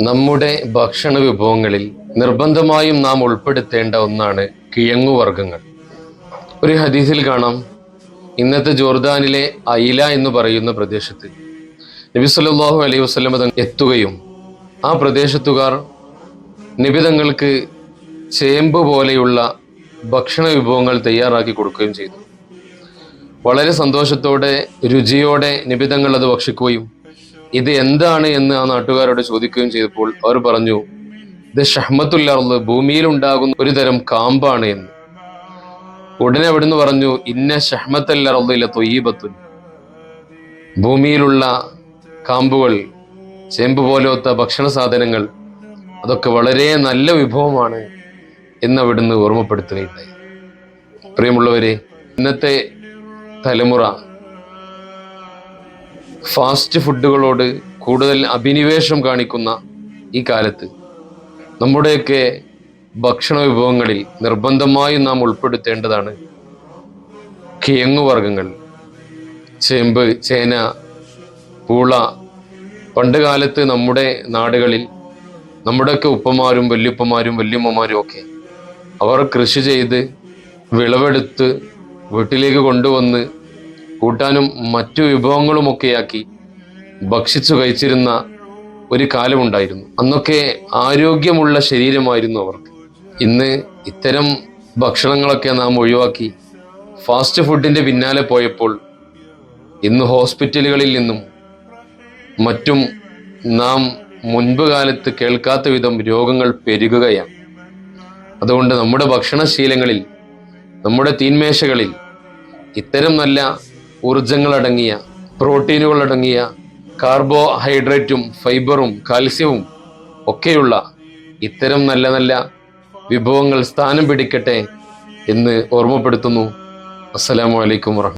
നമ്മുടെ ഭക്ഷണ വിഭവങ്ങളിൽ നിർബന്ധമായും നാം ഉൾപ്പെടുത്തേണ്ട ഒന്നാണ് കിഴങ്ങുവർഗങ്ങൾ. ഒരു ഹദീസിൽ കാണാം ഇന്നത്തെ ജോർദാനിലെ അയില എന്ന് പറയുന്ന പ്രദേശത്ത് നബി സല്ലാഹു അലൈഹി വസ്ലമ എത്തുകയും ആ പ്രദേശത്തുകാർ നിബിതങ്ങൾക്ക് ചേമ്പ് പോലെയുള്ള ഭക്ഷണ വിഭവങ്ങൾ തയ്യാറാക്കി കൊടുക്കുകയും ചെയ്തു. വളരെ സന്തോഷത്തോടെ രുചിയോടെ നിബിതങ്ങൾ അത് ഭക്ഷിക്കുകയും ഇത് എന്താണ് എന്ന് ആ നാട്ടുകാരോട് ചോദിക്കുകയും ചെയ്തപ്പോൾ അവർ പറഞ്ഞു ഇത് ഷഹ്മത്തുല്ലാറുള്ളത് ഭൂമിയിൽ ഉണ്ടാകുന്ന ഒരു തരം കാമ്പാണ് എന്ന്. ഉടനെ അവിടുന്ന് പറഞ്ഞു ഇന്ന ഷഹ്മത്തല്ലറുള്ള തൊയ്യബത്തുൻ. ഭൂമിയിലുള്ള കാമ്പുകൾ ചേമ്പ് പോലത്തെ ഭക്ഷണ സാധനങ്ങൾ അതൊക്കെ വളരെ നല്ല വിഭവമാണ് എന്ന് അവിടുന്ന് ഓർമ്മപ്പെടുത്തുകയുണ്ടായി. പ്രിയമുള്ളവരെ ഇന്നത്തെ തലമുറ ഫാസ്റ്റ് ഫുഡുകളോട് കൂടുതൽ അഭിനിവേശം കാണിക്കുന്ന ഈ കാലത്ത് നമ്മുടെയൊക്കെ ഭക്ഷണ വിഭവങ്ങളിൽ നിർബന്ധമായും നാം ഉൾപ്പെടുത്തേണ്ടതാണ് കിഴങ്ങുവർഗങ്ങൾ ചേമ്പ് ചേന പൂള. പണ്ട് കാലത്ത് നമ്മുടെ നാടുകളിൽ നമ്മുടെയൊക്കെ ഉപ്പമാരും വല്യുപ്പമാരും വല്യമ്മമാരും ഒക്കെ അവർ കൃഷി ചെയ്ത് വിളവെടുത്ത് വീട്ടിലേക്ക് കൊണ്ടുവന്ന് കൂട്ടാനും മറ്റു വിഭവങ്ങളുമൊക്കെയാക്കി ഭക്ഷിച്ചു കഴിച്ചിരുന്ന ഒരു കാലമുണ്ടായിരുന്നു. അന്നൊക്കെ ആരോഗ്യമുള്ള ശരീരമായിരുന്നു അവർക്ക്. ഇന്ന് ഇത്തരം ഭക്ഷണങ്ങളൊക്കെ നാം ഒഴിവാക്കി ഫാസ്റ്റ് ഫുഡിന്റെ പിന്നാലെ പോയപ്പോൾ ഇന്ന് ഹോസ്പിറ്റലുകളിൽ നിന്നും മറ്റും നാം മുൻപ് കാലത്ത് കേൾക്കാത്ത വിധം രോഗങ്ങൾ പെരുകുകയാണ്. അതുകൊണ്ട് നമ്മുടെ ഭക്ഷണശീലങ്ങളിൽ നമ്മുടെ തീന്മേശകളിൽ ഇത്തരം നല്ല ഊർജങ്ങളടങ്ങിയ പ്രോട്ടീനുകളടങ്ങിയ കാർബോഹൈഡ്രേറ്റും ഫൈബറും കാൽസ്യവും ഒക്കെയുള്ള ഇത്തരം നല്ല നല്ല വിഭവങ്ങൾ സ്ഥാനം പിടിക്കട്ടെ എന്ന് ഓർമ്മപ്പെടുത്തുന്നു. അസ്സലാമു അലൈക്കും വറഹ്മത്തുള്ളാഹി